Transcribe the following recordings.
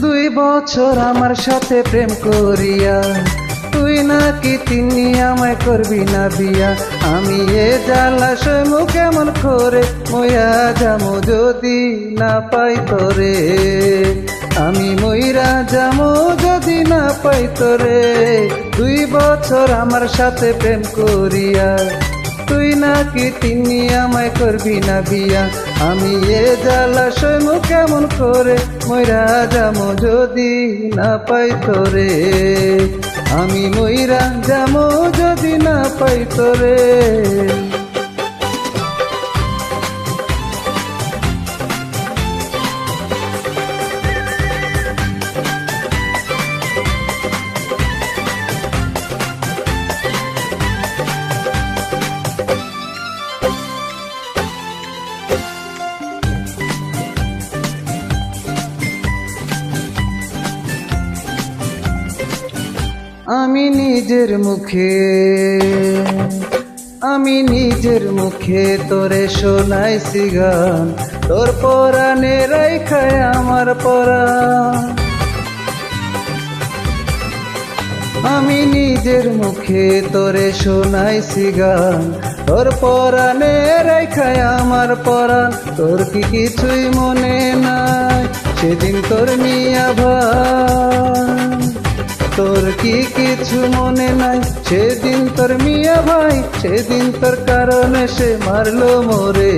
দুই বছর আমার সাথে প্রেম করিয়া, তুই নাকি তিনি আমায় করবি না বিয়া? আমি এ জ্বালাশয় মুখ কেমন করে ময়া যামো যদি না পাই তোরে। আমি ময়রা যামো যদি না পাই তোরে। দুই বছর আমার সাথে প্রেম করিয়া তুই নাকি তিনি আমায় করবি না বিয়া? আমি এ জ্বালা মুখ কেমন করে? ময়রা যাম যদি না পাই তোরে। আমি ময়রা যাম যদি না পাই তোরে। আমি নিজের মুখে, আমি নিজের মুখে তোরে শোনাইছি গান তোর পরাণে রাইখায় আমার পরাণ। আমি নিজের মুখে তোরে শোনাইছি গান তোর পরাণে রেখায় আমার পরাণ। তোর কি কিছুই মনে নাই, সেদিন তোর মিয়া ভাই। তোর কি কিছু মনে নাই? সেদিন তোর মিয়া ভাই, সেদিন তোর কারণে সে মারলো মোরে।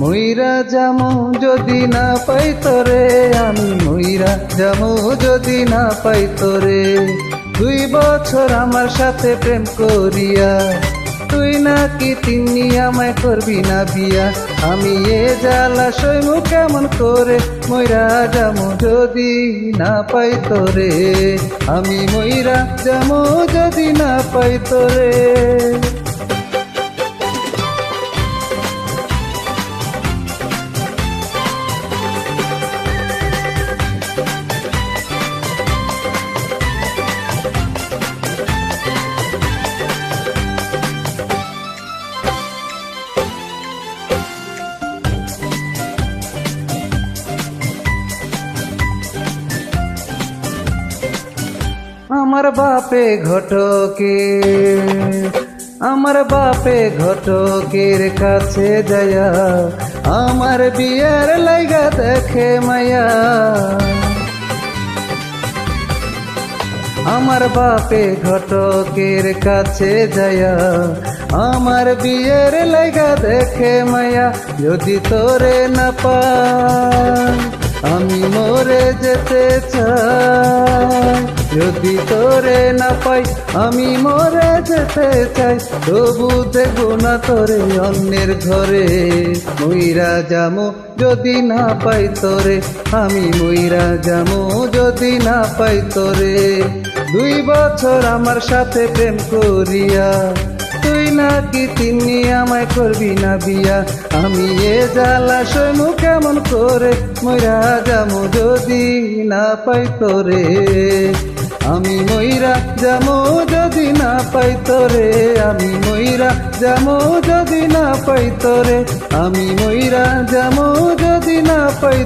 ময়রা যামো যদি না পাই তোরে, আমি ময়রা যামো যদি না পাই তোরে। দুই বছর আমার সাথে প্রেম করিয়া তুই নাকি তিনি আমায় করবি না বিয়া? আমি এ জ্বালা সৈমু কেমন করে? ময়রা যামো যদি না পাই তোরে। আমি ময়রা যামো যদি না পাই তোরে। আমার বাপে ঘটকে, আমার বাপে ঘটকের কাছে যায়া, আমার বিয়ার লাইগা দেখে মায়া। আমার বাপে ঘটকের কাছে যায়া, আমার বিয়ের লাইগা দেখে মায়া। যদি তোরে না পাই আমি মরে যেতে চাই। যদি তোরে না পাই, আমি মরে যেতে চাই। তবু দেখব না তোরে অন্যের ঘরে। মইরা যামো যদি না পাই তোরে, আমি মইরা যামো যদি না পাই তোরে। দুই বছর আমার সাথে প্রেম করিয়া, তুই নাকি তিনি আমায় করবি না বিয়া? আমি এ জ্বালাশয় মুখ কেমন করে? ময়রা যামো যদি না পাই তোরে। আমি ময়রা যামো যদি না পাই আমি ময়রা যামো যদি না পাই আমি ময়রা যামো যদি না পাই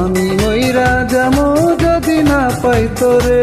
আমি ময়রা যামো যদি না পাই তোরে।